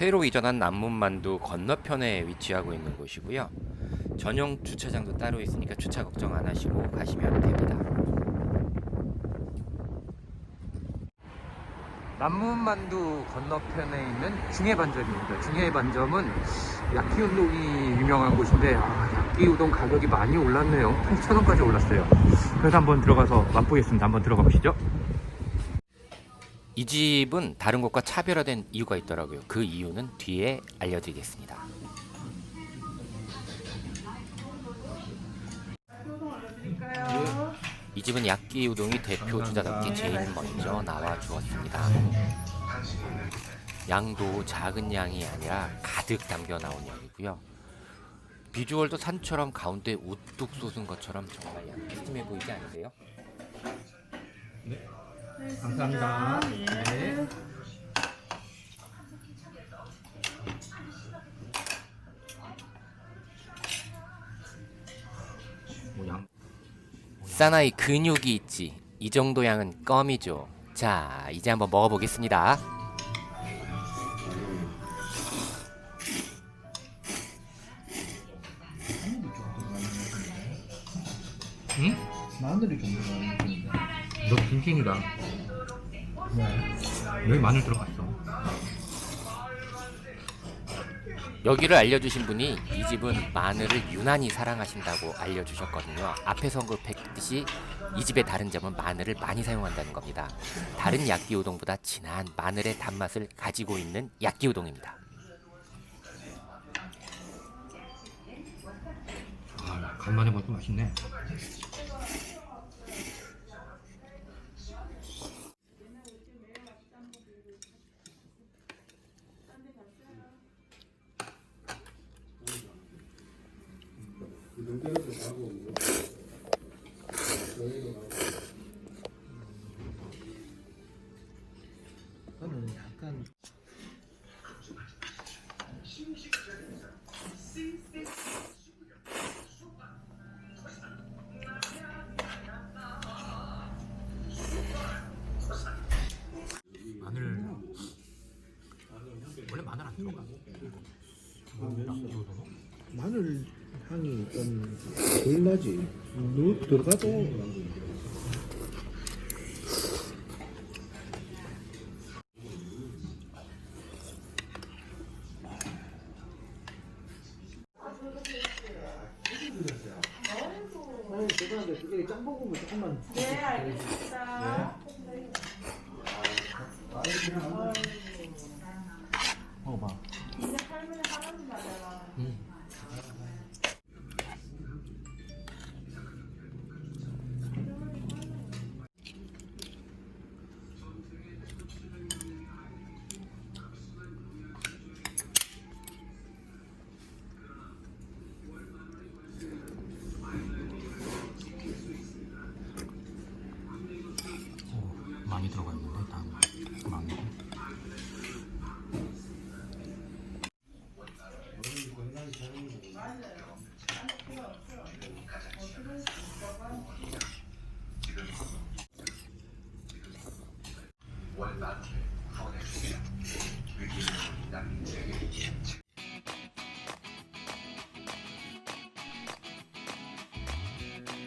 새로 이전한 남문만두 건너편에 위치하고 있는 곳이고요. 전용 주차장도 따로 있으니까 주차 걱정 안 하시고 가시면 됩니다. 남문만두 건너편에 있는 중해반점입니다. 중해반점은 야끼우동이 유명한 곳인데 아, 야끼우동 가격이 많이 올랐네요. 8,000원까지 올랐어요. 그래서 한번 들어가서 맛보겠습니다. 한번 들어가 보시죠. 이 집은 다른 곳과 차별화된 이유가 있더라고요. 그 이유는 뒤에 알려드리겠습니다. 이 집은 야끼 우동이 대표 주자답게 제일 먼저 나와 주었습니다. 양도 작은 양이 아니라 가득 담겨 나온 양이고요. 비주얼도 산처럼 가운데 우뚝 솟은 것처럼 정말 양 푸짐해 보이지 않으세요? 감사합니다. 네. 모양. 사나이 근육이 있지. 이 정도 양은 껌이죠. 자, 이제 한번 먹어보겠습니다. 응? 마늘이 좀 들어가는 너 진심이다. 네. 여기 마늘 들어갔어. 여기를 알려주신 분이 이 집은 마늘을 유난히 사랑하신다고 알려주셨거든요. 앞에서 언급했듯이 이 집의 다른 점은 마늘을 많이 사용한다는 겁니다. 다른 야끼 우동보다 진한 마늘의 단맛을 가지고 있는 야끼 우동입니다. 아, 간만에 먹으면 맛있네. 저는 약간 마늘. 원래 마늘 안 들어가. 마늘 향이 좀덜 나지. 넣 들어가도 네, 알겠습니다. 먹어봐. 이제 할머니 하나만 말해라. 많이 들어가 있는데 다 마늘.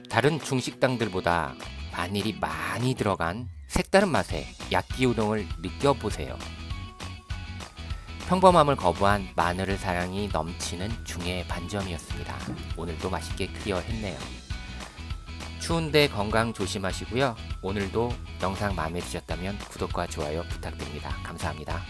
다른 중식당들보다 마늘이 많이 들어간 색다른 맛의 야끼 우동을 느껴보세요. 평범함을 거부한 마늘의 사랑이 넘치는 중의 반점이었습니다. 오늘도 맛있게 클리어했네요. 추운데 건강 조심하시고요. 오늘도 영상 마음에 드셨다면 구독과 좋아요 부탁드립니다. 감사합니다.